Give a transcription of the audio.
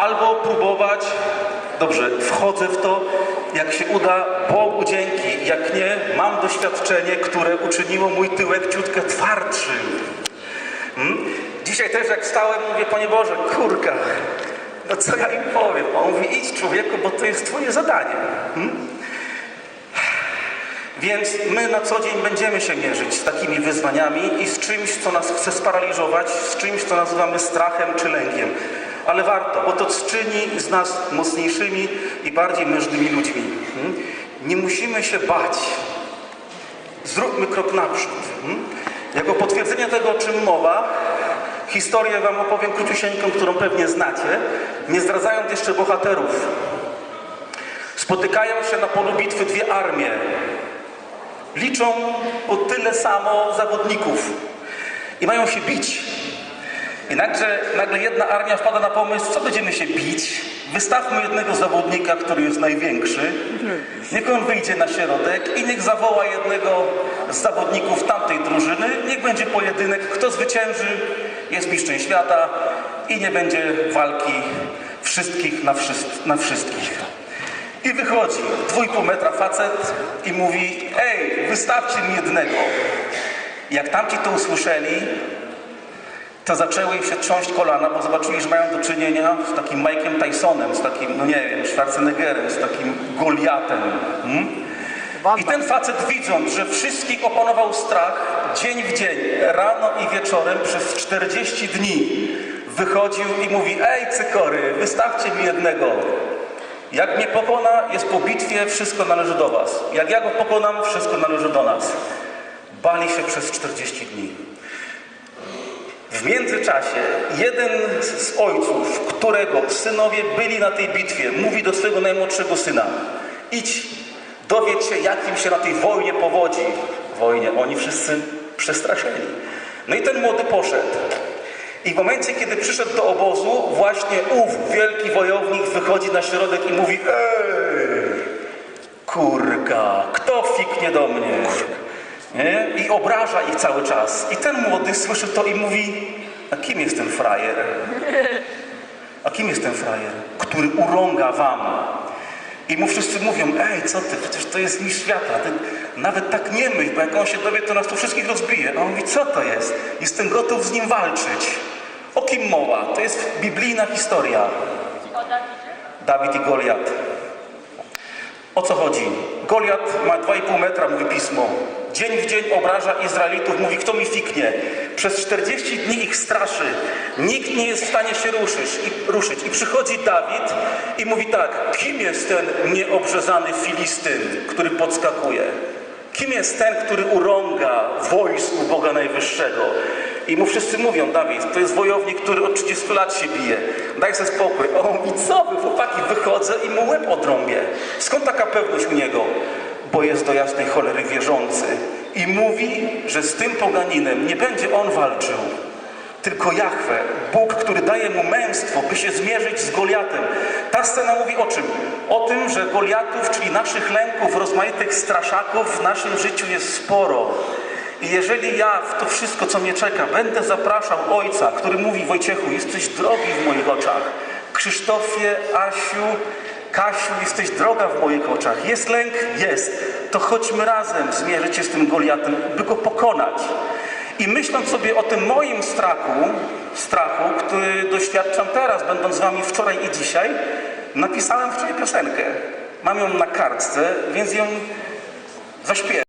albo próbować, dobrze, wchodzę w to, jak się uda, Bogu dzięki, jak nie, mam doświadczenie, które uczyniło mój tyłek ciutkę twardszym. Hmm? Dzisiaj też jak wstałem, mówię, Panie Boże, kurka, no co ja im powiem? On mówi, idź człowieku, bo to jest Twoje zadanie. Hmm? Więc my na co dzień będziemy się mierzyć z takimi wyzwaniami i z czymś, co nas chce sparaliżować, z czymś, co nazywamy strachem czy lękiem. Ale warto, bo to czyni z nas mocniejszymi i bardziej mężnymi ludźmi. Hmm? Nie musimy się bać. Zróbmy krok naprzód. Hmm? Jako potwierdzenie tego, o czym mowa, historię wam opowiem króciusieńką, którą pewnie znacie, nie zdradzając jeszcze bohaterów. Spotykają się na polu bitwy dwie armie. Liczą o tyle samo zawodników i mają się bić. I nagle, jedna armia wpada na pomysł, co będziemy się bić? Wystawmy jednego zawodnika, który jest największy. Niech on wyjdzie na środek i niech zawoła jednego z zawodników tamtej drużyny. Niech będzie pojedynek. Kto zwycięży, jest mistrzem świata i nie będzie walki wszystkich na, na wszystkich. I wychodzi dwójpół metra facet i mówi Ej, wystawcie mi jednego. Jak tamci to usłyszeli, to zaczęły im się trząść kolana, bo zobaczyli, że mają do czynienia z takim Mike'em Tysonem, z takim, no nie wiem, Schwarzeneggerem, z takim Goliatem. Hmm? I ten facet widząc, że wszystkich opanował strach, dzień w dzień, rano i wieczorem przez 40 dni wychodził i mówi Ej cykory, wystawcie mi jednego. Jak mnie pokona, jest po bitwie, wszystko należy do was. Jak ja go pokonam, wszystko należy do nas. Bali się przez 40 dni. W międzyczasie jeden z ojców, którego synowie byli na tej bitwie, mówi do swojego najmłodszego syna: idź, dowiedz się, jak im się na tej wojnie powodzi. Wojnie, oni wszyscy przestraszeni. No i ten młody poszedł. I w momencie, kiedy przyszedł do obozu, właśnie ów wielki wojownik wychodzi na środek i mówi: Ej, kurka, kto fiknie do mnie? Nie? I obraża ich cały czas. I ten młody słyszy to i mówi: A kim jest ten frajer? A kim jest ten frajer, który urąga wam? I mu wszyscy mówią, ej, co ty, przecież to jest mistrz świata, ty nawet tak nie myśl, bo jak on się dowie, to nas tu wszystkich rozbije. A on mówi, co to jest? Jestem gotów z nim walczyć. O kim mowa? To jest biblijna historia. Dawid i Goliat. O co chodzi? Goliat ma 2,5 metra, mówi pismo. Dzień w dzień obraża Izraelitów, mówi, kto mi fiknie. Przez 40 dni ich straszy. Nikt nie jest w stanie się ruszyć. I, ruszyć. I przychodzi Dawid i mówi tak, kim jest ten nieobrzezany Filistyn, który podskakuje? Kim jest ten, który urąga wojsku Boga Najwyższego? I mu wszyscy mówią, Dawid, to jest wojownik, który od 30 lat się bije. Daj sobie spokój. O, mówi, co wy, chłopaki, wychodzę i mu łeb odrąbię. Skąd taka pewność u niego? Bo jest do jasnej cholery wierzący. I mówi, że z tym poganinem nie będzie on walczył, tylko Jahwe, Bóg, który daje mu męstwo, by się zmierzyć z Goliatem. Ta scena mówi o czym? O tym, że Goliatów, czyli naszych lęków, rozmaitych straszaków w naszym życiu jest sporo. I jeżeli ja w to wszystko, co mnie czeka, będę zapraszał Ojca, który mówi Wojciechu, jesteś drogi w moich oczach. Krzysztofie, Asiu, Kasiu, jesteś droga w moich oczach. Jest lęk? Jest. To chodźmy razem zmierzyć się z tym Goliatem, by go pokonać. I myśląc sobie o tym moim strachu, strachu, który doświadczam teraz, będąc z wami wczoraj i dzisiaj, napisałem wczoraj piosenkę. Mam ją na kartce, więc ją zaśpiewam.